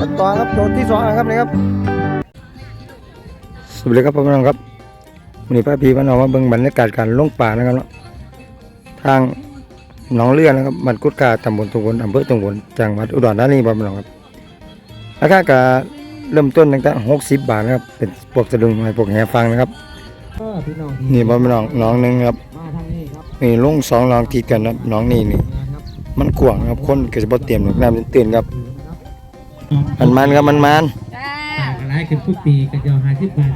ขั้นตอนครับโจทย์ที่สองนะครับนี่ครับสวัสดีครับพี่น้องครับวันนี้ป้าพีมาน้องมาเบิ่งบรรยากาศการลงป่านะครับเนาะทางหนองเรือนะครับบ้านกุดกาตำบลตุงบนอำเภอตุงบนจังหวัดอุดรธานีบ่พี่น้องครับราคาก็เริ่มต้นตั้งแต่60บาทนะครับเป็นพวกสะดุงไม้พวกแหฟังนะครับเออพี่น้องนี่บ่พี่น้องหน้องหนึงครับมาทางนี้ครับนี่ลงสองหนองติดกันครับหน้องนี่นี่นะครับมันกว้างครับคนก็จะบ่เตรียมหรอกน้ำตื่นครับนะครับ มันมันครับมันมันต่างกันหลายขึ้นทุกปีก็จะหาที่บาท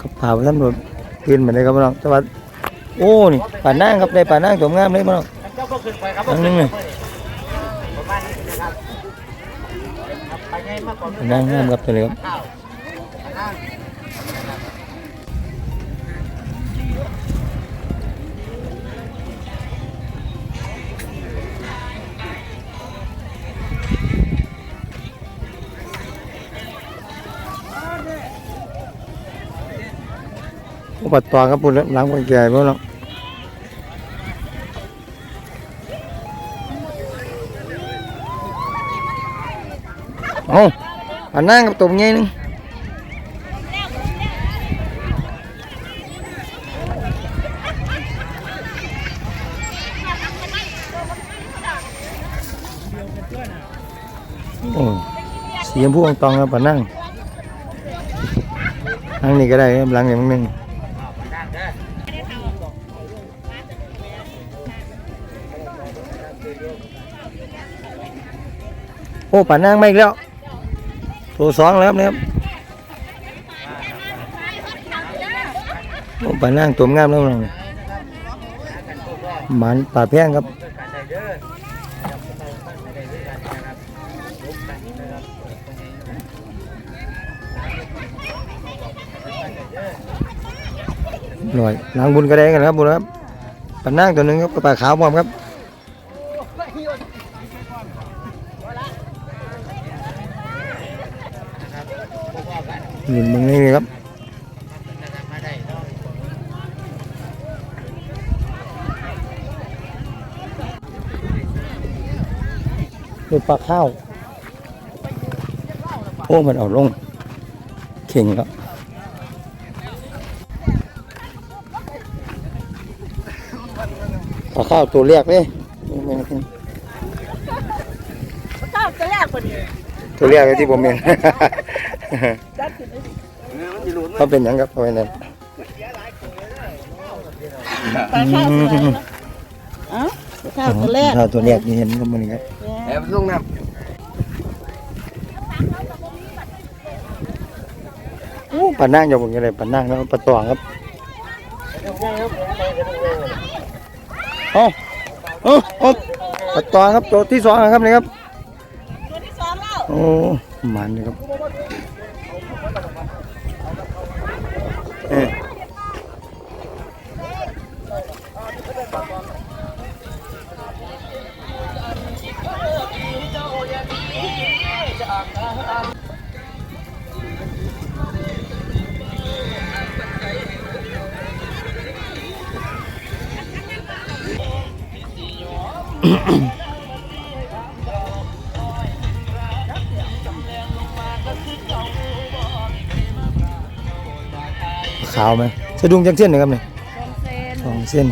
ก็พาไปตำรวจตื่นมาได้ครับพี่น้องแต่ว่าโอ้นี่ป่านั่งครับได้ป่านั่งตัวงามเลยพี่น้องอันนึงเลยป่านั่งงามครับตัวนี้ครับ ปัดตตวครับปุ่นหลังคนแก่พี่น้องเอ้าป่านั่งกับตัวใหญ่นึงโอ้สีชมพูตองครับป่านั่งทางนี้ก็ได้ครับหลังอย่างนึง โอ้ป่านางไม่แล้วตัวสองแล้วเนี่ยครับโอ้ป่านางตัวงามแล้วน้องหมันป่าแพงครับหน่อยล้างบุญกระแดงกันครับบุญครับป่านางตัวหนึ่งครับกับป่าขาวพร้อมครับ หนุนมึงนี่ครับดูปลาข้าวโอ้มันเอาลงเข่งแล้วปลาข้าวตัวเรียกเลยนี่มันเป็นข้าวจะแรกพอดีตัวเรียกเลยที่ผมเห็นจัดขึ้น เลยสิเขาเป็นหยังครับเอาไว้นั่นปลาข้าวสวยนะเอ้าปลาข้าวตัวแรกข้าวตัวเรียกนี่เห็นก็มันครับแอบลงน้โอ้ปลานั่งอย่าบอกอะไรปลานั่งแล้วปลาตองครับเอ้าเอ้าเอ้าปลาตองครับตัวที่สองนะครับนี่ครับตัวที่สองแล้วโอ้มันเลยครับ ขาวไหมสะดุ้งจังเส้นนะครับเนี่ยสองเส้น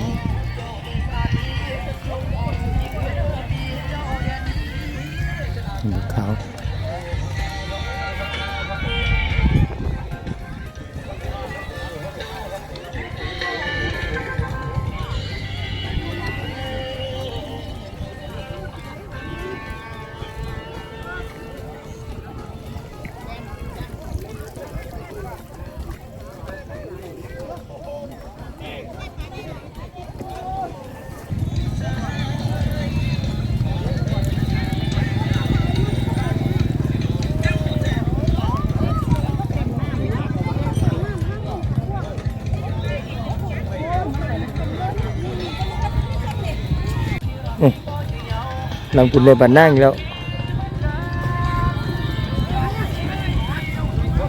นำคุณเลยปลานั่งอีกแล้วำ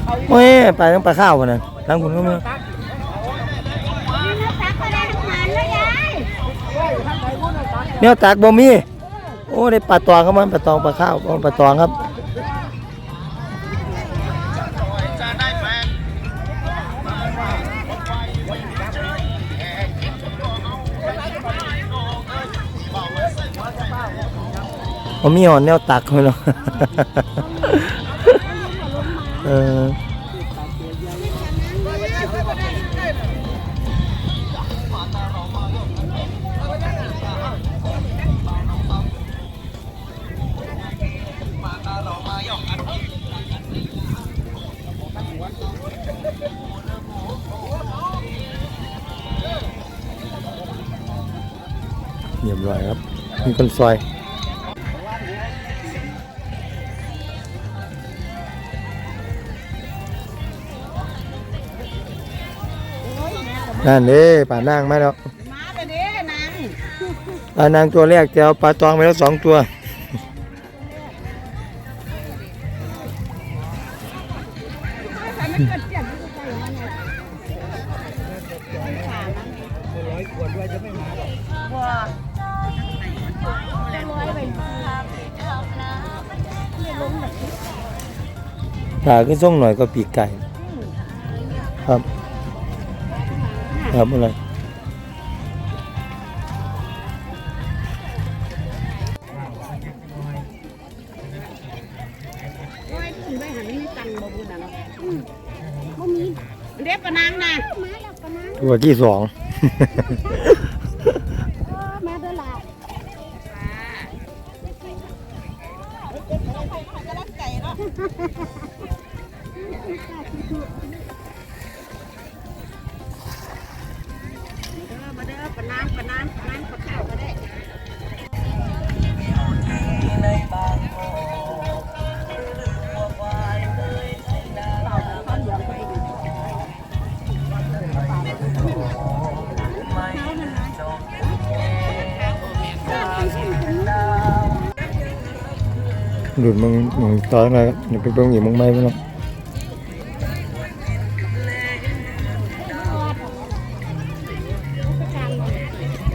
เขาอีโอ้ยไปต้องไปข้าวกันนะทางคุณก็ไม่ตักก็ได้ทำงานแล้วยายเนี่ยตักบ่มี โอ้ได้ปลาตองเข้ามาปลาตองปลาข้าวเอาปลาตองครับ ผมมีหอนแนวตักเลยเนาะเออเรียบร้อยครับ มีคนซอย นั่นเด้ป่านางมาแล้วมาไปเด้นางป่านางตัวแรกจะเอาปลาตองไปแล้วสองตัวใส่มันเกิดเจ็บมันก็ใส่มันเนี่ยขามันร้อยขวดด้วยจะไม่มาหรอกว้าร้อยไปเนี่ยล้มแบบนี้ปลาก็ส่งหน่อยก็ปีกไก่ ครับ ครับอะไรโอ้ยคุณไปหันนี่ตังบ่บุญนะเนาะอืมบ่มีเด็บปะนางนะมาแล้วปะนางตัวที่สองมาเด้อล่ะมา ด้อปะนางปะนางปะนางปข้าวก็ได้หลุดมึงมึงตอนอะไรเดี๋ยวไปเบิ่งอีกมึงไม่ไปหรอก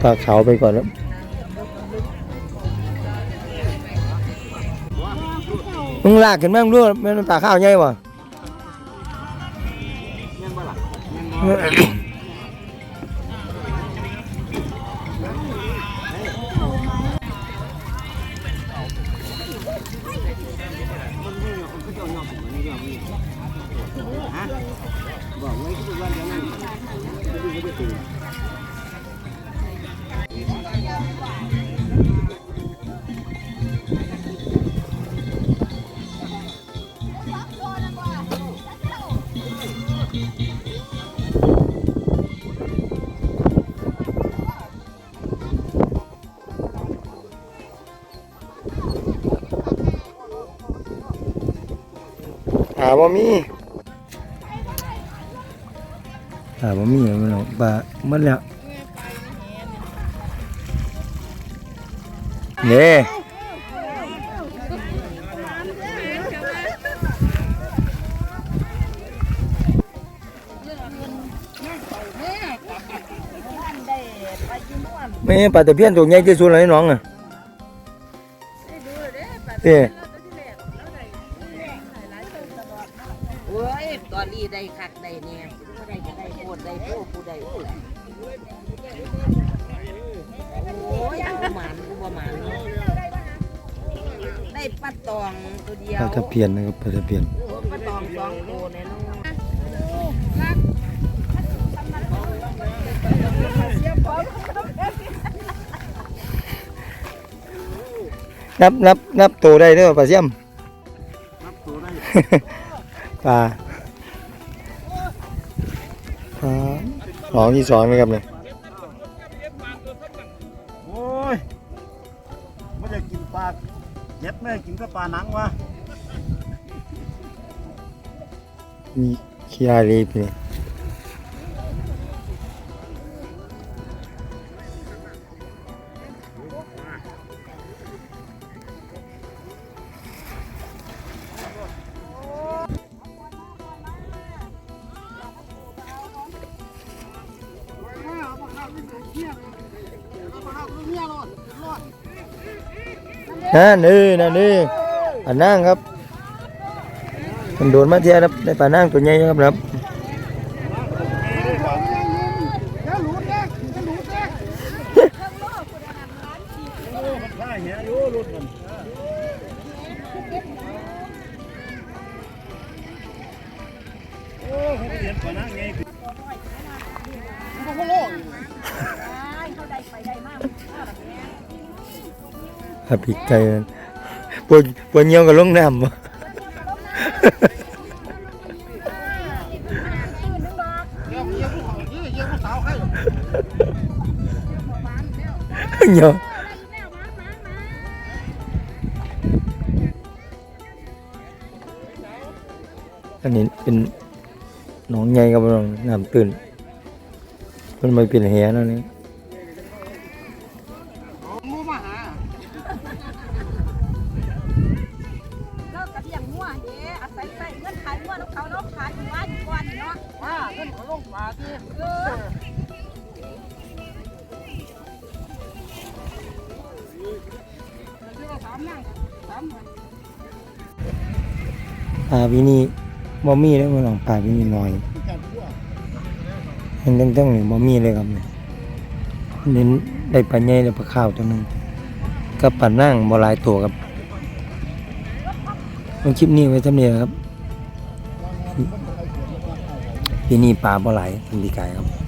ปลาขาวไปก่อนแล้วมึงลากขึ้นมามึงรู้มันปลาข้าวใหญ่วะ หาบ่มีหาบ่มีเอาไปหรอกปลาหมดแล้วเน่ไม่ปลาตะเพียนตัวใหญ่ที่สุดเลยน้องอะ เอ๊ะเว้ยตอนนี้ได้คักได้เนี่ยผู้ใดจะได้โคตรได้ผู้ผู้ใดโอ้ยกูหมานกูบ่หมานได้ปลาตองตัวเดียปวลาตะเพียนนะครับปลาตะเพียนปลาตองสองตัวเนี่ยเนาะ นับนับนับตัวได้เด้อปลาเสี่ยมนับตัวได้ปลาปลาสองที่สองนะครับเนี่ยโอ้ยไม่ได้กินปลาเจ็บแม่กินก็ปลาหนังวะมีขี้อารีบเนี่ย นั่นเอ้ยนั่นเอ้ยปลานั่งครับมันโดนมาเทียครับได้ป่านั่งตัวใหญ่ครับครับ ครับอีกไกลเลยปวดปวดเหี่ยวกับลงน้ำเหี่ยวอันนี้เป็นหนองใหญ่กับหนองน้ำตื้นมันไม่เป็นแหนั่นนี่าวินี่บ่มีเลยมันหนองปลาวินี่น้อยเห็นตั้งๆนี่บอมีเลยครับเนี่ยเน้นได้ปลาใหญ่และปลาข้าวตัวหนึงกับปลานั่งบ่หลายตัวครับลงคลิปนี้ไว้ทำเนียครับปีนี้ปลาบอลายเป็นปีกายครับ